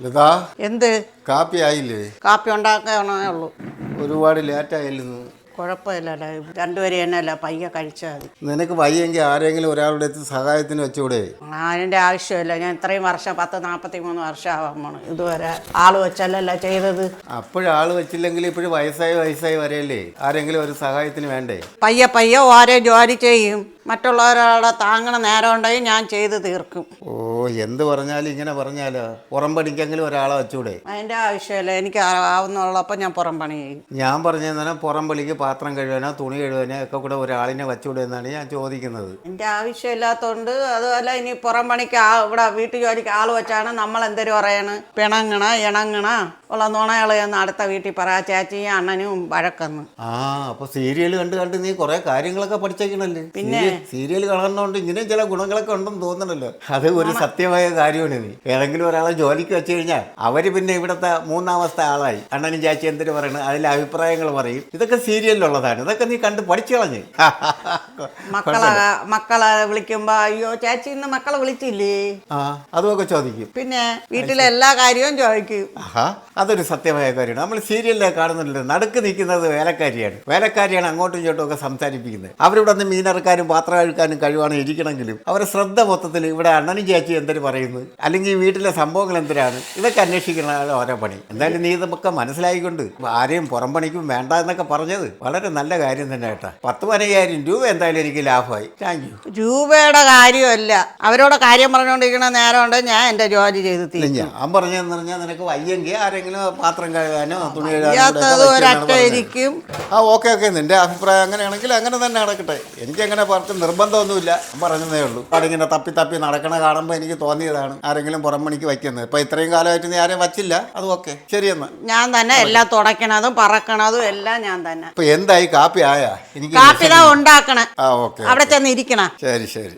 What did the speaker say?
ലതാ എന്ത്? കാപ്പി ആയില്ലേ കാപ്പി ഉണ്ടാക്കണേ ഉള്ളൂ. ഒരുപാട് ലേറ്റ് ലേറ്റായില്ലെന്ന് കുഴപ്പമില്ലല്ലോ രണ്ടുപേരും തന്നെയല്ല പയ്യെ കഴിച്ചാൽ മതി. നിനക്ക് വയ്യെങ്കിൽ ആരെങ്കിലും ഒരാളുടെ അടുത്ത് സഹായത്തിന് വെച്ചുകൂടെ ആ, അതിന്റെ ആവശ്യമില്ല. ഞാൻ ഇത്രയും വർഷം പത്ത് നാൽപ്പത്തി മൂന്ന് വർഷമാവാണ് ഇതുവരെ ആൾ വെച്ചല്ലല്ല ചെയ്തത്. അപ്പോഴാൾ വെച്ചില്ലെങ്കിൽ ഇപ്പോഴും വയസ്സായി വയസ്സായി വരെയല്ലേ? ആരെങ്കിലും ഒരു സഹായത്തിന് വേണ്ടേ? പയ്യ പയ്യെ ഓരോ ജോലി ചെയ്യും. മറ്റുള്ളവരോടെ താങ്ങണ നേരം ഉണ്ടെങ്കിൽ ഞാൻ ചെയ്ത് തീർക്കും. ഓ എന്ത് പറഞ്ഞാലും ഇങ്ങനെ പറഞ്ഞാലോ? പുറംപടിക്കെങ്കിലും ഒരാളെ വെച്ചൂടെ? അതിന്റെ ആവശ്യമില്ല. എനിക്ക് ആവുന്നുള്ളപ്പോൾ ഞാൻ പുറം പണി ചെയ്യും. ഞാൻ പറഞ്ഞാൽ പുറം പുറംപളിക്ക് പാത്രം കഴുകാനോ തുണി കഴുകാനോ ഒക്കെ കൂടെ ഒരാളിനെ വെച്ചൂടെ എന്നാണ് ഞാൻ ചോദിക്കുന്നത്. എന്റെ ആവശ്യമില്ലാത്തതുകൊണ്ട് അതുപോലെ ഇനി പുറം പണിക്ക് ആ ഇവിടെ വീട്ടു ജോലിക്ക് ആൾ വെച്ചാണ് നമ്മൾ എന്തൊരു പറയണ്? പിണങ്ങണ ഇണങ്ങണ? ഉള്ള നുണകളെന്ന് അടുത്ത വീട്ടിൽ പറ ചേച്ചിയും അണ്ണനും വഴക്കെന്ന്. ആ അപ്പൊ സീരിയൽ കണ്ട് കണ്ട് നീ കുറെ കാര്യങ്ങളൊക്കെ പഠിച്ചേക്കണല്ലേ? പിന്നെ? സീരിയൽ കാണുന്നതുകൊണ്ട് ഇങ്ങനെയും ചില ഗുണങ്ങളൊക്കെ ഉണ്ടെന്ന് തോന്നണല്ലോ. അത് ഒരു സത്യമായ കാര്യമാണ് നീ. ഏതെങ്കിലും ഒരാളെ ജോലിക്ക് വെച്ച് കഴിഞ്ഞാൽ അവർ പിന്നെ ഇവിടത്തെ മൂന്നാമത്തെ ആളായി. അണ്ണനും ചാച്ചി എന്തിനു പറയണ? അതിലെ അഭിപ്രായങ്ങൾ പറയും. ഇതൊക്കെ സീരിയലിലുള്ളതാണ്. ഇതൊക്കെ നീ കണ്ട് പഠിച്ചു കളഞ്ഞ്. മക്കളെ മക്കളെ വിളിക്കുമ്പോ അയ്യോ ചേച്ചി ഇന്ന് മക്കളെ വിളിച്ചില്ലേ? ആ അതുമൊക്കെ ചോദിക്കും. പിന്നെ വീട്ടിലെ എല്ലാ കാര്യവും ചോദിക്കും. ആഹാ. അതൊരു സത്യമായ കാര്യമാണ്. നമ്മൾ സീരിയലിലെ കാണുന്നുണ്ട്. നടുക്ക് നിൽക്കുന്നത് വേലക്കാരിയാണ്. വേലക്കാരിയാണ് അങ്ങോട്ടും ഇങ്ങോട്ടും ഒക്കെ സംസാരിപ്പിക്കുന്നത്. അവരിവിടെ നിന്ന് മീനിറക്കാനും പാത്രം അഴുക്കാനും കഴിവാണ് ഇരിക്കണമെങ്കിലും അവരുടെ ശ്രദ്ധ മൊത്തത്തിൽ ഇവിടെ അണ്ണനും ചേച്ചി എന്തൊരു പറയുന്നു? അല്ലെങ്കിൽ ഈ വീട്ടിലെ സംഭവങ്ങൾ എന്തിനാണ്? ഇതൊക്കെ അന്വേഷിക്കണതാണ് ഓരോ പണി. എന്തായാലും നീ ഇതൊക്കെ മനസ്സിലായിക്കൊണ്ട് ആരെയും പുറം പണിക്കും വേണ്ട എന്നൊക്കെ പറഞ്ഞത് വളരെ നല്ല കാര്യം തന്നെ കേട്ടാ. പത്ത് പതിനയ്യായിരം രൂപ എന്തായാലും എനിക്ക് ലാഭമായി. താങ്ക് യു രൂപയുടെ കാര്യമല്ല. അവരോട് കാര്യം പറഞ്ഞുകൊണ്ടിരിക്കണ നേരം ഉണ്ട്. ഞാൻ എന്റെ ജോലി ചെയ്ത് ഞാൻ പറഞ്ഞതെന്ന് പറഞ്ഞാൽ നിനക്ക് വയ്യെങ്കിൽ ആരെങ്കിലും പാത്രം കഴുകാനോ തുണി കഴുകാനോ ആ ഓക്കെ ഓക്കെ നിന്റെ അഭിപ്രായം അങ്ങനെയാണെങ്കിൽ അങ്ങനെ തന്നെ നടക്കട്ടെ. എനിക്ക് അങ്ങനെ പറഞ്ഞ നിർബന്ധമൊന്നുമില്ല പറഞ്ഞതേ ഉള്ളൂ. അവിടെ തപ്പി തപ്പി നടക്കണ കാണുമ്പോൾ എനിക്ക് തോന്നിയതാണ് ആരെങ്കിലും പുറം പണിക്ക് വയ്ക്കുന്നത്. ഇപ്പൊ ഇത്രയും കാലമായിട്ട് നീ ആരെയും വച്ചില്ല. അത് ഓക്കെ. ശരിയെന്നാ ഞാൻ തന്നെ എല്ലാം തുടക്കണതും പറക്കണതും എല്ലാം ഞാൻ തന്നെ. ഇപ്പൊ എന്തായി? കാപ്പി ആയാ? എനിക്ക് കാപ്പി ഉണ്ടാക്കണേ. ആ ഓക്കെ അവിടെ ചെന്ന് ഇരിക്കണ. ശരി ശരി.